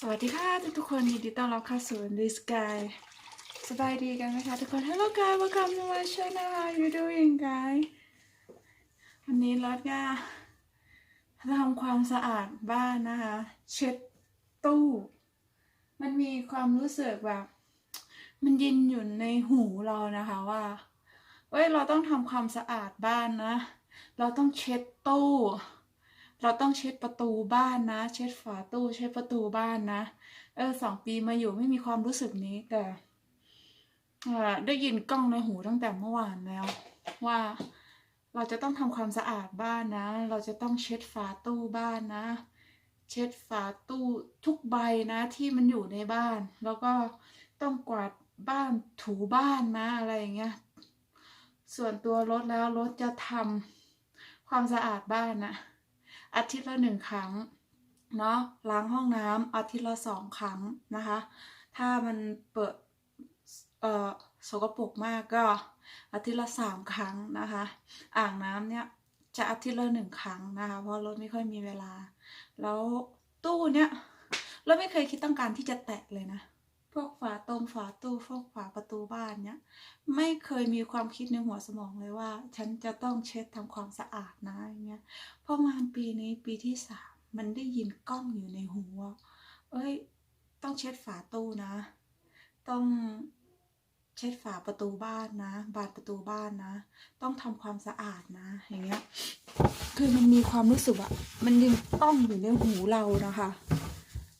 สวัสดีค่ะทุกๆคนยินดีต้อนรับเข้าสู่ The Sky สบายดีกันไหมคะทุกคน Hello guys welcome to my channel how you doing guys วันนี้รถก็ทำความสะอาดบ้านนะคะ เช็ดตู้ มันมีความรู้สึกแบบ มันยินอยู่ในหูเรานะคะว่าเอ้ยเราต้องทำความสะอาดบ้านนะ เราต้องเช็ดตู้ เราต้องเช็ดประตูบ้านนะ เช็ดฝาตู้เช็ดประตูบ้านนะ เออสองปีมาอยู่ไม่มีความรู้สึกนี้แต่ได้ยินกล้องในหูตั้งแต่เมื่อวานแล้ว ว่าเราจะต้องทำความสะอาดบ้านนะ เราจะต้องเช็ดฝาตู้บ้านนะ เช็ดฝาตู้ทุกใบนะที่มันอยู่ในบ้าน แล้วก็ต้องกวาดบ้านถูบ้านนะอะไรอย่างเงี้ยส่วนตัวรถแล้วรถจะทำความสะอาดบ้านนะ อาทิตย์ละหนึ่งครั้งเนาะล้างห้องน้ำอาทิตย์ละสองครั้งนะคะ ถ้ามันเปิดเอ่อสกปรกมากก็อาทิตย์ละสามครั้งนะคะ อ่างน้ำเนี่ยจะอาทิตย์ละหนึ่งครั้งนะคะ เพราะรถไม่ค่อยมีเวลา แล้วตู้เนี่ยเราไม่เคยคิดต้องการที่จะแตะเลยนะ วกฝาตรงฝาตู้พวกฝาประตูบ้านเนี่ยไม่เคยมีความคิดในหัวสมองเลยว่า ฉันจะต้องเช็ดทำความสะอาดนะอย่างเงี้ยพอมาปีนี้ปีที่สามมันได้ยินกล้องอยู่ในหูว่าเอ้ย ต้องเช็ดฝาตู้นะ ต้องเช็ดฝาประตูบ้านนะ บานประตูบ้านนะ ต้องทำความสะอาดนะ อย่างเงี้ย คือมันมีความรู้สึกว่ามันยังกล้องอยู่ในหูเรานะคะ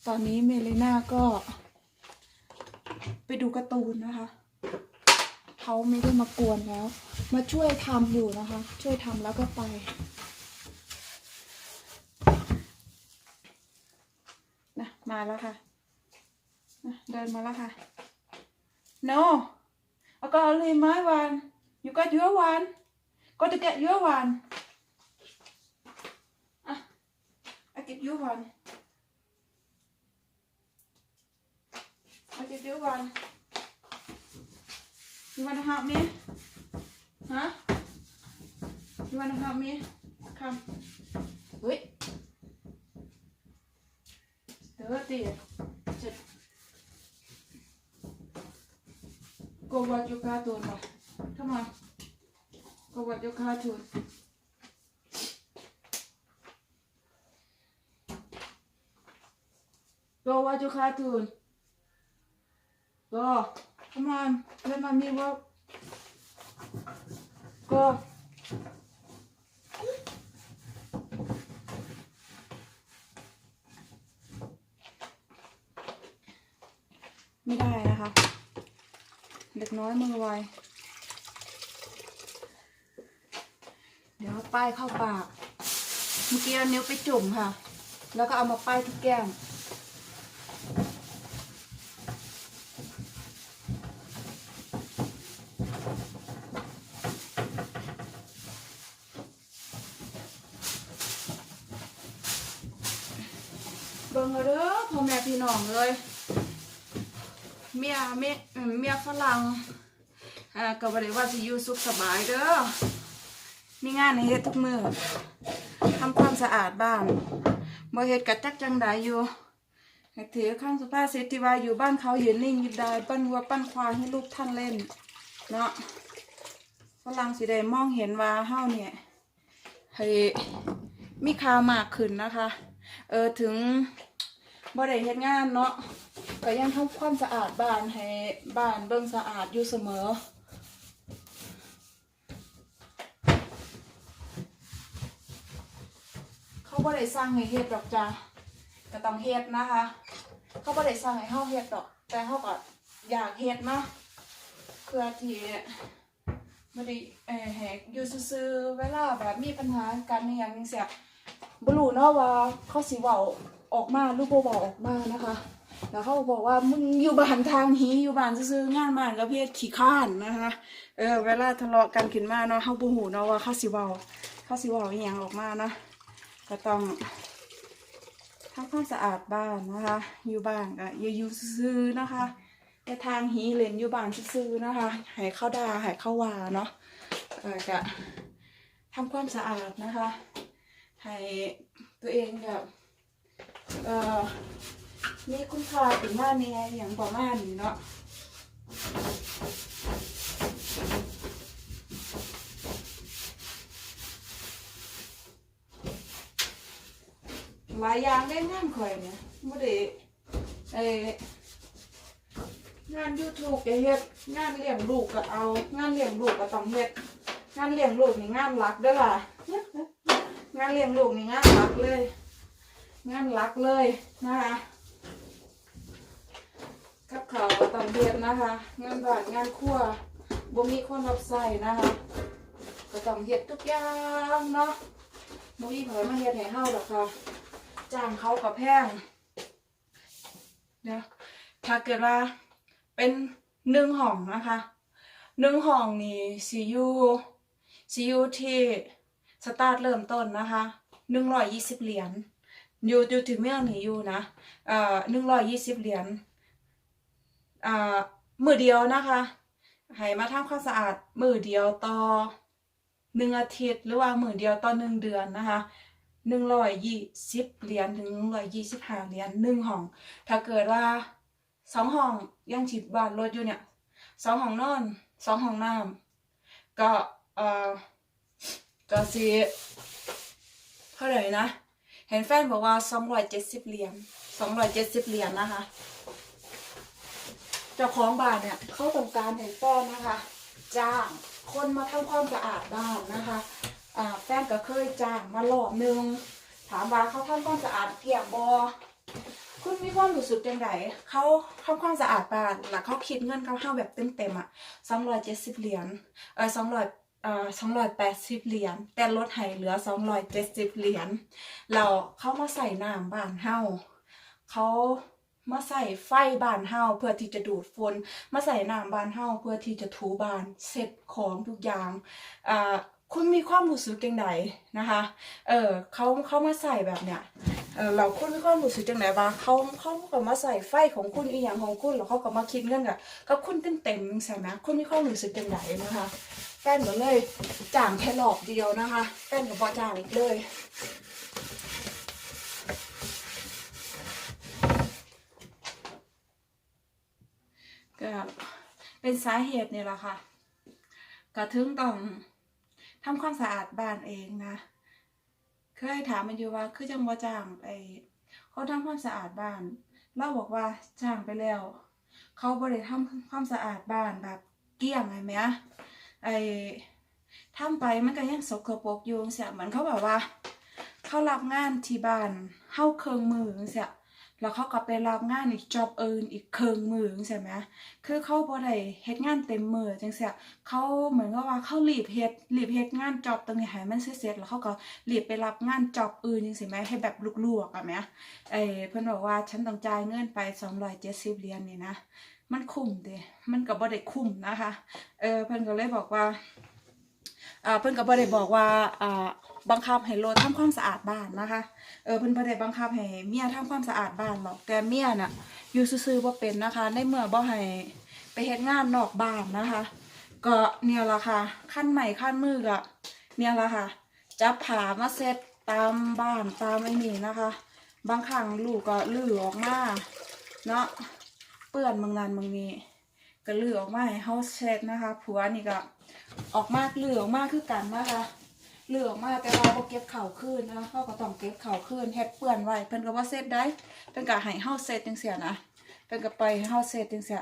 ตอนนี้เมเลน่าก็ ไปดูการ์ตูนนะคะ เขาไม่ได้มากวนแล้ว มาช่วยทำอยู่นะคะ ช่วยทำแล้วก็ไป นะมาแล้วค่ะนะเดินมาแล้วค่ะ no I got only my one you got your one got to get your one อะ I get you one I get you one you wanna help me huh you wanna help me come wait dirty Just go watch your cartoon come on go watch your cartoon go watch your cartoon go come on let mommy work go ไม่ได้นะคะ เด็กน้อยมือไว เดี๋ยวป้ายเข้าปาก เมื่อกี้นิ้วไปจุ่มค่ะ แล้วก็เอามาป้ายที่แก้ม เบิ่งเอาเด้อพ่อแม่พี่ น้องเลยเมียเมียเมียฝรั่งอ่าก็บ่ได้ว่าสิอยู่สุขสบายเด้อมีงานให้เฮ็ดทุกมือทำความสะอาดบ้านบ่เฮ็ดกะจักจังใดอยู่ถือคำสุภาษิตที่ว่าอยู่บ้านเขาเยืนนิ่งยืนได้ปั้นวัวปั้นควายให้ลูกท่านเล่น เนาะฝรั่งสิได้มองเห็นว่าเฮาเนี่ยให้มีค่าวมากขึ้นนะคะ เออถึง บ่ได้เฮ็ดงานเนาะก็ยังทำความสะอาดบ้านให้บ้านเบิ่งสะอาดอยู่เสมอเขาบ่ได้สร้างให้เฮ็ดดอกจ้ะก็ต้องเฮ็ดนะคะ เขาบ่ได้สร้างให้เฮาเฮ็ดดอก แต่เฮาก็อยากเฮ็ดเนาะเพื่อที่บ่ได้เอ่อให้อยู่ซื่อๆเวลาแบบมีปัญหาการอีหยังจังซี่บ่รู้เนาะว่าเขาสิเว้า ออกมาหรือบ่เว้าออกมานะคะ แล้วเขาบอกว่ามึงอยู่บ้านทางหีอยู่บ้านซื่องานบ้านก็เพียรขี้ข้านนะคะ เออ เวลาทะเลาะกันขึ้นมาเนาะเฮาบ่ฮู้เนาะว่าเขาสิเว้าเขาสิเว้าอีหยังออกมานะก็ต้องทำความสะอาดบ้านนะคะ อยู่บ้านก็อย่าอยู่ซื่อนะคะอย่าทางหีเล่นอยู่บ้านซื่อนะคะให้เข้าดาให้เข้าวาเนาะเออก็ทำความสะอาดนะคะให้ตัวเองแบบ เอ่อมีคุณค่าถึงว่านี่อย่างประมาณนี้เนาะหลายอย่างได้งานข่อยเนี่ยไม่ได้เอองาน YouTube ก็เฮ็ดงานเลี้ยงลูกก็เอา งานเลี้ยงลูกก็ต้องเฮ็ดงานเลี้ยงลูกนี่งานหลักเด้อล่ะงานเลี้ยงลูกนี่งานหลักเลย งานหลักเลยนะคะกับเขาวก็ต้องเฮ็ดนะคะ งานบ้านงานครัวบ่มีคนรับใส่นะคะ ก็ต้องเฮ็ดทุกอย่างเนาะบ่มีไผมาเฮ็ดให้เฮาหรอกค่ะจ้างเขาก็แพงเดี๋ยวถ้าเกิดว่าเป็นหนึ่งห้องนะคะหนึ่งห้องนี่สิอยู่สิอยู่ที่สตาร์ทเริ่มต้นนะคะหนึ่งร้อยยี่สิบเหรียญ อยู่อยู่ที่เมืองนี่อยู่นะเอ่อหนึ่งร้อยยี่สิบเหรียญอ่ามือเดียวนะคะให้มาทำความสะอาดมือเดียวต่อหนึ่งอาทิตย์หรือว่ามือเดียวต่อหนึ่งเดือนนะคะหนึ่งร้อยยี่สิบเหรียญถึงหนึ่งร้อยยี่สิบห้าเหรียญหนึ่งห้อง ถ้าเกิดว่าสองห้องยังฉีดบ้านรถอยู่เนี่ยสองห้องนอนสองห้องน้ำก็เอ่อก็สิเท่าไหร่นะ เห็นแฟนบอกว่าสองร้อยเจ็ดสิบเหรียญสองร้อยเจ็ดสิบเหรียญนะคะ เจ้าของบ้านเนี่ยเขาต้องการเห็นแฟนนะคะ จ้างคนมาทำความสะอาดบ้านนะคะอ่าแฟนก็เคยจ้างมารอบหนึง ถามว่าเขาทำความสะอาดเพียงบอคุณมีความรู้สึกยังไงเขาทำความสะอาดบ้านแล้วเขาคิดเงินเขาเท่าแบบเต็มเต็มๆอะสองร้อยเจ็ดสิบเหรียญเออสองร้อย สองร้อยแปดสิบเหรียญแต่ลดให้เหลือสองร้อยเจ็ดสิบเหรียญเราเข้ามาใส่น้ำบ้านเฮาเขามาใส่ไฟบ้านเฮาเพื่อที่จะดูดฝุ่นมาใส่น้ำบ้านเฮาเพื่อที่จะถูบ้านเซ็ตของทุกอย่างอ่าคุณมีความรู้สึกจังไดนะคะ เออเขาเขามาใส่แบบเนี้ยเออเราคุณมีความรู้สึกจังไดบ้างเขาเขาก็มาใส่ไฟของคุณอีหยังของคุณแล้วเขาก็มาคิดเงินกับกับคุณเต็มเต็มๆใช่ไหมคุณมีความรู้สึกจังไดนะคะ แฟนก็เลยจ้างแค่รอบเดียวนะคะแฟนก็บอจ้างอีกเลยก็เป็นสาเหตุเนี่แหละค่ะก็ถึงต้องทำความสะอาดบ้านเองนะ เคยถามมันอยู่ว่าคือจังบ่จ้างไอ้เขาทำความสะอาดบ้านเราบอกว่าจ้างไปแล้ว เขาบ่ได้ทำความสะอาดบ้านแบบเกลี้ยงไงแหม่ ไอ้ทำไปมันก็ยังสกปรกอยู่จังซี่เหมือนเขาบอกว่า เขารับงานที่บ้านเฮาเครื่องมือจังซี่แล้วเขาก็ไปรับงานอีกจอบอื่นอีกเครื่องมือจังซี่แหมคือเขาบ่ได้เฮ็ดงานเต็มมือจังซี่เขาเหมือนกับว่าเขารีบเฮ็ดรีบเฮ็ดงานจอบตรงนี้ให้มันเสร็จๆแล้วเขาก็รีบไปรับงานจอบอื่นจังซี่แหมให้แบบลวกๆอะแหมเอ้เพิ่อนบอกว่าฉันต้องจ่ายเงินไป270เหรียญนี่นะ มันคุ้มเด้มันก็บ่ได้คุ้มนะคะ เออเพิ่นก็เลยบอกว่าอ่าเพิ่นก็บ่ได้บอกว่าอ่าบังคับให้โลดทำความสะอาดบ้านนะคะ เออเพิ่นบ่ได้บังคับให้เมียทำความสะอาดบ้านหรอกแต่เมียน่ะอยู่ซื่อๆบ่เป็นนะคะ ในเมื่อบ่ให้ไปเฮ็ดงานนอกบ้านนะคะ ก็เนี่ยล่ะค่ะขั้นใหม่ขั้นมือก็เนี่ยล่ะค่ะจับผามาเซ็ตตามบ้านตามไอ้นี่นะคะ บางครั้งลูกก็ลื้อออกมาเนาะ เปื้อนบางนั้นบางนี้ก็เลือออกมาให้เฮาเช็ดนะคะผัวนี่ก็ออกมากเลือออกมาคือกันนะคะเลือออกมาแต่ว่าบ่เก็บเข่าวคืนนะเฮาก็ต้องเก็บเข่าวคืนเฮ็ดเปื้อนไว้เพิ่นก็บ่เซ็ตได้เพิ่นก็ให้เฮาเซ็ตจังซี่นะเพิ่นก็ไปให้เฮาเซ็ตจังซี่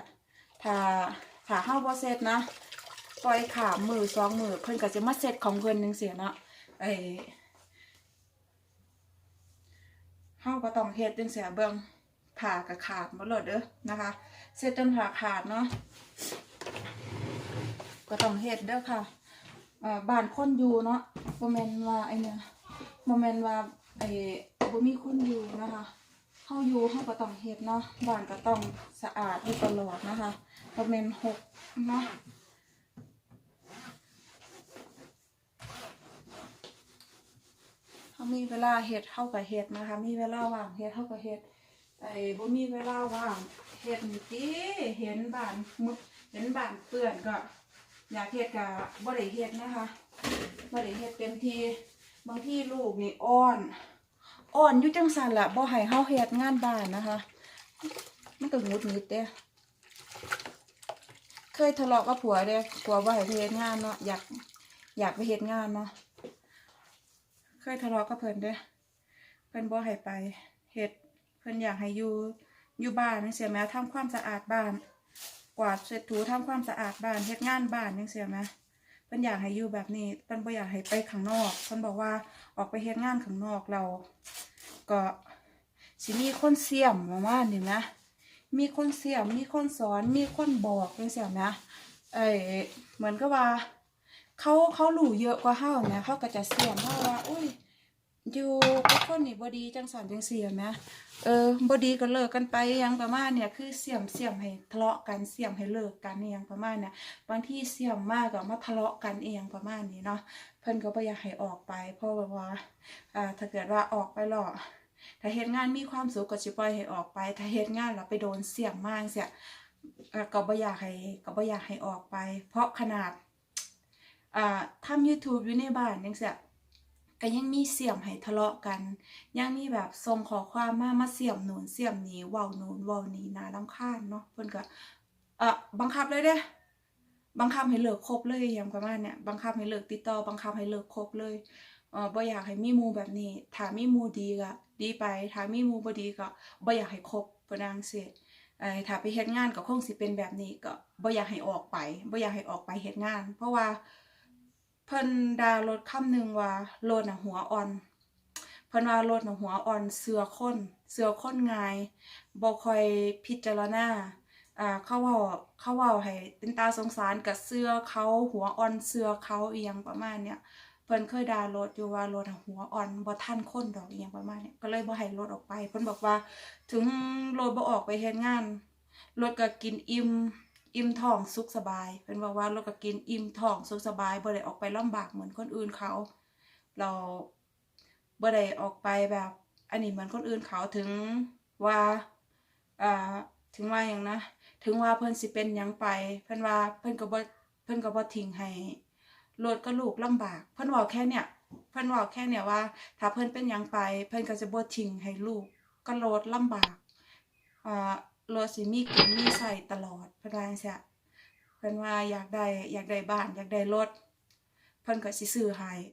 ถ้าถ้าเฮาบ่เซ็ตนะปล่อยขามมือสองมือเพิ่นก็จะมาเซ็ตของเพิ่นจังซี่เนะไอ้เฮาก็ต้องเฮ็ดจังซี่เบิ่ง ผ่าก็ขาดหมดเลยเด้อนะคะเซ็ตจนผ่าขาดเนาะก็ต้องเฮ็ดเด้อค่ะบ้านคนอยู่เนาะบ่แม่นว่าไอเนี่ยบ่แม่นว่าไอบ่มีคนอยู่นะคะเฮาอยู่เฮาก็ต้องเฮ็ดเนาะบ้านก็ต้องสะอาดอยู่ตลอดนะคะบ่แม่นหกเนาะเฮามีเวลาเฮ็ดเฮาก็เฮ็ดนะคะ มีเวลาว่างเฮ็ดเฮาก็เฮ็ด ไอ้บ่มีเวลาว่างเฮ็ดนี่ติเห็นบ้านมึกเห็นบ้านเปื้อนก็ อยากเฮ็ดกับบ่ได้เฮ็ดนะคะบ่ได้เฮ็ดเต็มที่บางที่ลูกนี่อ้อนอ่อนอยู่จังซั่นละบ่ให้เฮาเฮ็ดงานบ้านนะคะ มันก็งุดงิดเด้เคยทะเลาะกับผัวเด้ผัวบ่ให้เฮ็ดงานเนาะอยากอยากไปเฮ็ดงานเนาะเคยทะเลาะกับเพิ่นเด้เพิ่นบ่ให้ไปเฮ็ด พิ่นอยากให้อยู่อยู่บ้านจังซี่แหมทำความสะอาดบ้าน กวาดเช็ดถูทำความสะอาดบ้านเฮ็ดงานบ้านจังซี่แหมเพิ่นอยากให้อยู่แบบนี้เพิ่นบ่อยากให้ไปข้างนอกเพิ่นบอกว่าออกไปเฮ็ดงานข้างนอกเรา ก็สิมีคนเสี่ยมประมาณนี้นะมีคนเสี่ยมมีคนสอนมีคนบอกจังซี่นะเอ้ยเหมือนกับว่า เขาเขารู้เยอะกว่าเฮาแหมเขาก็จะเสี่ยมเฮาว่าอุ้ย อยู่กับคนนี่บ่ดีจังสันจังซี่แหมเออบ่ดีก็เลิกกันไปยังประมาณเนี่ยคือเสี่ยมเสี่ยมให้ทะเลาะกันเสี่ยมให้เลิกกันอหยังประมาณเนี่ยบางที่เสี่ยมมากก็มาทะเลาะกันเองประมาณนี้เนาะเพิ่นก็บ่อยากให้ออกไป เพราะแบบว่าอ่าถ้าเกิดว่าออกไปแล้วถ้าเฮ็ดงานมีความสุขก็สิปล่อยให้ออกไป ถ้าเฮ็ดงานแล้วไปโดนเสี่ยงมากเสียก็บ่อยากให้ก็บ่อยากให้ออกไป เพราะขนาดอ่าทำ YouTube อยู่ในบ้านจังซี่ ก็ยังมีเสี่ยมให้ทะเลาะกัน ยังมีแบบส่งขอความมามาเสี่ยมหนูนเสี่ยมนี้เว้านู่นเว้านี้นารำคาญเนาะเพิ่นก็เออบังคับเลยเด้บังคับให้เลิกคบเลยอย่างประมาณเนี้ยบังคับให้เลิกติดต่อบังคับให้เลิกคบเลยเออบ่อยากให้มีมูแบบนี้ถ้ามีมูดีก็ดีไปถ้ามีมูบ่ดีก็บ่อยากให้คบเพิ่นว่าจั่งซี้เอ่อถ้าไปเฮ็ดงานก็คงสิเป็นแบบนี้ก็บ่อยากให้ออกไปบ่อยากให้ออกไปเฮ็ดงาน เพราะว่า เพิ่นด่ารถคำหนึ่งว่ารถน่ะหัวอ่อน เพิ่นว่ารถน่ะหัวอ่อนเสือคนเสือค้นง่ายบ่ค่อยพิจารณาอ่าเขาว้าเขาว้าให้เป็นตาสงสารกับเสื้อเขาหัวอ่อนเสื้อเขาเอียงประมาณเนี้ยเพิ่นเคยด่ารถอยู่ว่ารถหัวอ่อนบ่ทันคนดอกเอียงประมาณเนี้ยก็เลยบ่ให้รถออกไปเพิ่นบอกว่า ถึงรถบ่ออกไปเฮ็ดงานรถก็กินอิ่ม อิ่มท้องสุขสบายเพิ่นบอกว่ารถก็กินอิ่มท้องสุขสบายบ่ได้ออกไปลำบากเหมือนคนอื่นเขา เราบ่ได้ออกไปแบบ อันนี้เหมือนคนอื่นเขาถึงว่าอ่าถึงว่าหยังนะ ถึงว่าเพิ่นสิเป็นยังไป เพิ่นว่าเพิ่นก็บ่เพิ่นก็บ่ทิ้งให้รถกับลูกลำบาก เพิ่นว้าแค่เนี่ยเพิ่นว้าแค่เนี่ยว่า ถ้าเพิ่นเป็นยังไป เพิ่นก็จะบ่ทิ้งให้ลูกกับรถลำบากอ่า รถสิมีกินมีใส่ตลอดเพิ่นว่าจังซี่เพิ่นว่าอยากได้อยากได้บ้าน อยากได้รถ เพิ่นก็สิซื้อให้